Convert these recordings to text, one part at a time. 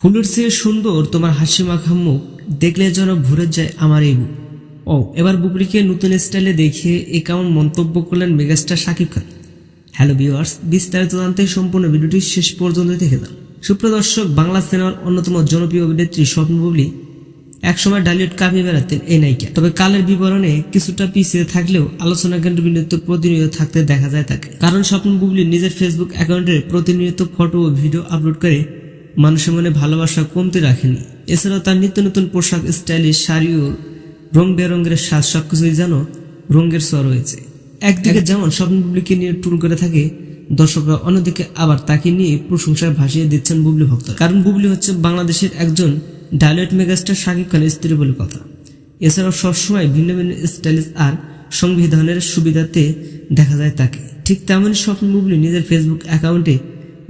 ফুলের চেয়ে সুন্দর তোমার হাসি মাখা মুখ দেখলে যেন ভরে যায় আমার এই বুক ও, এবার বুবলিকে নতুন স্টাইলে দেখিয়ে এ কেমন মন্তব্য করলেন megastar Shakib Khan. Hello viewers, বিস্তারিত জানতে সম্পূর্ণ ভিডিওটি শেষ পর্যন্ত দেখে দাও সুপ্রদর্শক বাংলা সিনেমার অন্যতম জনপ্রিয় অভিনেত্রী স্বপ্ন বুবলি একসময় ডালিউড কাঁপিয়ে বেড়াতেন এই নায়িকা। তবে কালের বিবরণে কিছুটা পিছিয়ে থাকলেও আলোচনা কেন্দ্র বিন্দুতে প্রতিনিয়ত থাকতে দেখা যায় তাকে। কারণ স্বপ্ন বুবলি নিজের ফেসবুক অ্যাকাউন্টে প্রতিনিয়ত ফটো ও ভিডিও আপলোড করে মানুষের মনে ভালোবাসা কমতে রাখেনি। এছাড়াও তার নিত্য নতুন পোশাক স্টাইলিশ শাড়ি ও রং বেরঙের সাজ সবকিছুই যেন রঙের ছোঁয়া রয়েছে। একদিকে যেমন স্বপ্ন বুবলিকে নিয়ে টুল করে থাকে দর্শকরা অন্যদিকে আবার তাকে নিয়ে প্রশংসায় ভাসিয়ে দিচ্ছেন বুবলি ভক্ত কারণ বুবলি হচ্ছে বাংলাদেশের একজন ডায়লয়েট মেগাস্টার শাকিব খানের স্ত্রী বলে কথা। এছাড়াও সবসময় ভিন্ন ভিন্ন স্টাইলিশ আর সংবিধানের সুবিধাতে দেখা যায় তাকে। ঠিক তেমনই স্বপ্ন বুবলি নিজের ফেসবুক অ্যাকাউন্টে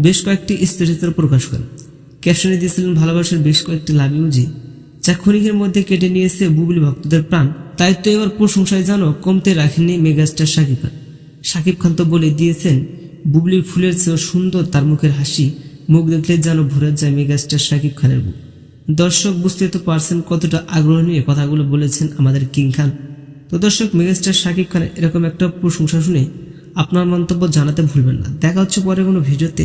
বেশ কয়েকটি স্ত্রীচিত্র প্রকাশ করেন। ক্যাপশনে দিয়েছিলেন ভালোবাসার বেশ কয়েকটি লাভ ইউজি, যা ক্ষণিকের মধ্যে কেটে নিয়েছে বুবলি ভক্তদের প্রাণ। তাই তো এবার প্রশংসায় জানো কমতে রাখেননি মেগাস্টার শাকিব খান। শাকিব খান তো বলে দিয়েছেন, বুবলির ফুলের চেয়েও সুন্দর তার মুখের হাসি, মুখ দেখলে যেন ভরে যায় মেগাস্টার শাকিব খানের বুক দর্শক বুঝতে তো পারছেন কতটা আগ্রহ নিয়ে কথাগুলো বলেছেন আমাদের কিং খান। তো দর্শক, মেগাস্টার শাকিব খানের এরকম একটা প্রশংসা শুনে আপনার মন্তব্য জানাতে ভুলবেন না। দেখা হচ্ছে পরে কোনো ভিডিওতে।